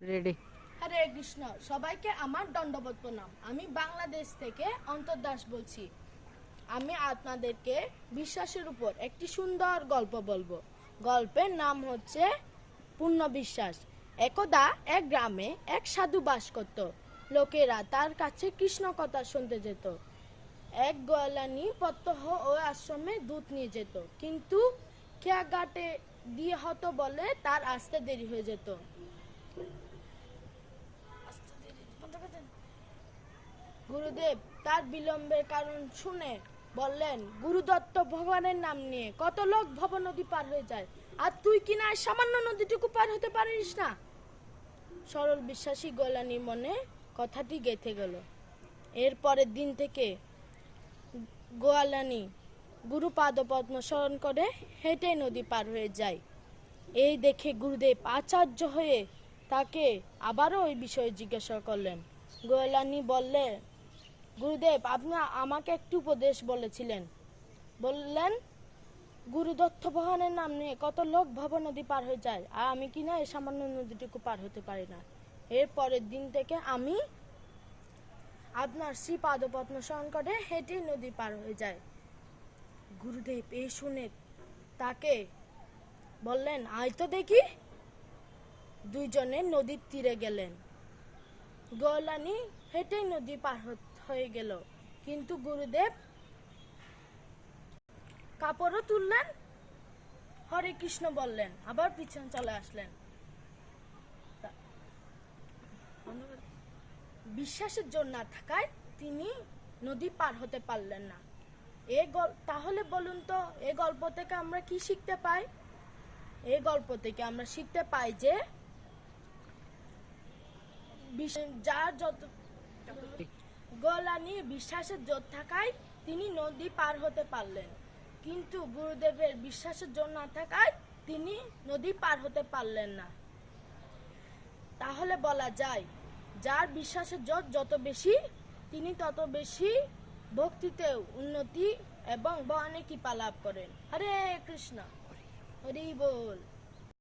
Ready হরে কৃষ্ণ, সবাইকে আমার দণ্ডবোধ প্রণাম। আমি বাংলাদেশ থেকে অন্তর্দাস বলছি। আমি আপনাদেরকে বিশ্বাসের উপর একটি সুন্দর গল্প বলব। গল্পের নাম হচ্ছে পূর্ণ বিশ্বাস। একদা এক গ্রামে এক সাধু বাস করত। লোকেরা তার কাছে কৃষ্ণ কথা শুনতে যেত। এক গলানি প্রত্যহ ও আশ্রমে দুধ নিয়ে যেত। কিন্তু খেয়া ঘাটে দিয়ে হতো বলে তার আসতে দেরি হয়ে যেত। গুরুদেব তার বিলম্বের কারণ শুনে বললেন, গুরুদত্ত ভগবানের নাম নিয়ে কত লোক ভব নদী পার হয়ে যায়। আর তুই কিনা সামান্য নদীটুকু পার হতে পারিস না? সরল বিশ্বাসী গোলানি মনে কথাটি গেঁথে গেল। এর পরের দিন থেকে গোয়ালানি গুরু পাদপদ্ম স্মরণ করে হেঁটে নদী পার হয়ে যায়। এই দেখে গুরুদেব আচার্য হয়ে তাকে আবারও ওই বিষয়ে জিজ্ঞাসা করলেন। গোয়ালানি বললে গুরুদেব, আপনি আমাকে একটি উপদেশ বলেছিলেন। বললেন গুরুদত্ত ভগবানের নাম নিয়ে কত লোক ভব নদী পার হয়ে যায়, আর আমি কিনা এই সামান্য নদীটুকু পার হতে পারি না। এর পরের দিন থেকে আমি আপনার শ্রী পাদপদ্ম স্মরণ করে হেঁটে নদী পার হয়ে যায় গুরুদেব এই শুনে তাকে বললেন, আয় তো দেখি। দুইজনে নদীর তীরে গেলেন। গোলানি হেঁটেই নদী পার হ- হয়ে গেল। কিন্তু গুরুদেব, কাপড়ও তুললেন, হরে কৃষ্ণ বললেন, আবার পিছন চলে আসলেন। বিশ্বাসের জোর না থাকায় তিনি নদী পার হতে পারলেন না। এ তাহলে বলুন তো এই গল্প থেকে আমরা কি শিখতে পাই? এই গল্প থেকে আমরা শিখতে পাই যে যার যত গোলানি বিশ্বাসের জোর থাকায় তিনি নদী পার হতে পারলেন। কিন্তু গুরুদেবের বিশ্বাসের জোর না থাকায় তিনি নদী পার হতে পারলেন না। তাহলে বলা যায়, যার বিশ্বাসের জোর যত বেশি, তিনি তত বেশি ভক্তিতে উন্নতি এবং বনে কৃপা লাভ করেন। হরে কৃষ্ণ। হরি বল।